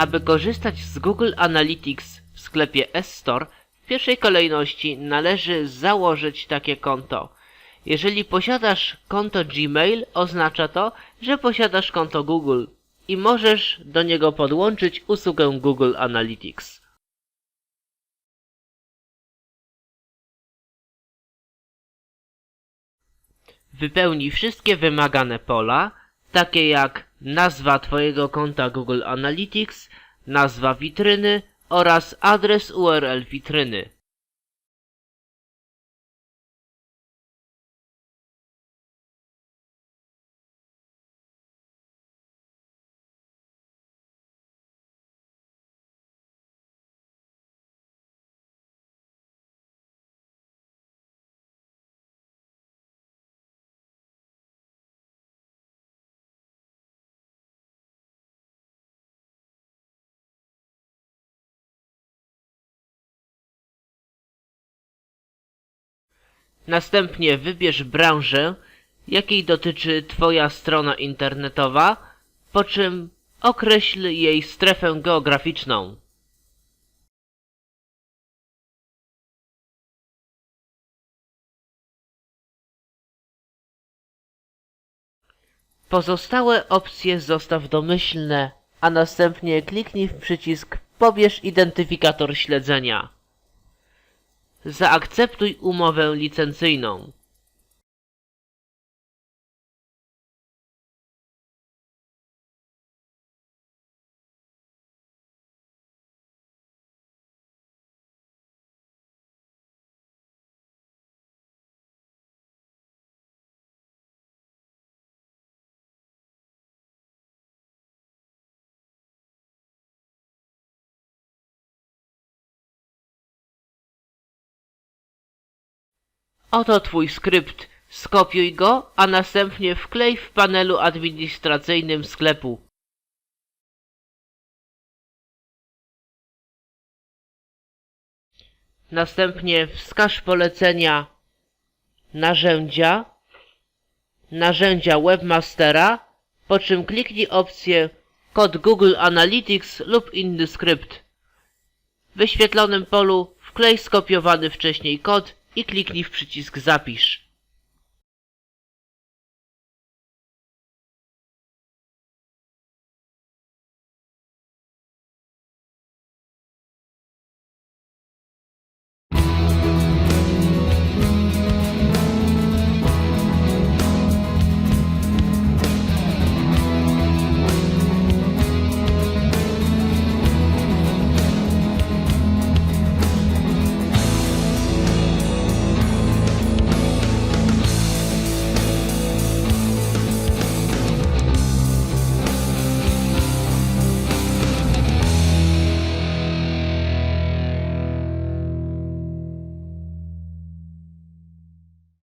Aby korzystać z Google Analytics w sklepie S-Store, w pierwszej kolejności należy założyć takie konto. Jeżeli posiadasz konto Gmail, oznacza to, że posiadasz konto Google i możesz do niego podłączyć usługę Google Analytics. Wypełnij wszystkie wymagane pola, takie jak nazwa Twojego konta Google Analytics, nazwa witryny oraz adres URL witryny. Następnie wybierz branżę, jakiej dotyczy Twoja strona internetowa, po czym określ jej strefę geograficzną. Pozostałe opcje zostaw domyślne, a następnie kliknij w przycisk Pobierz identyfikator śledzenia. Zaakceptuj umowę licencyjną. Oto Twój skrypt. Skopiuj go, a następnie wklej w panelu administracyjnym sklepu. Następnie wskaż polecenia narzędzia, narzędzia Webmastera, po czym kliknij opcję kod Google Analytics lub inny skrypt. W wyświetlonym polu wklej skopiowany wcześniej kod i kliknij w przycisk Zapisz.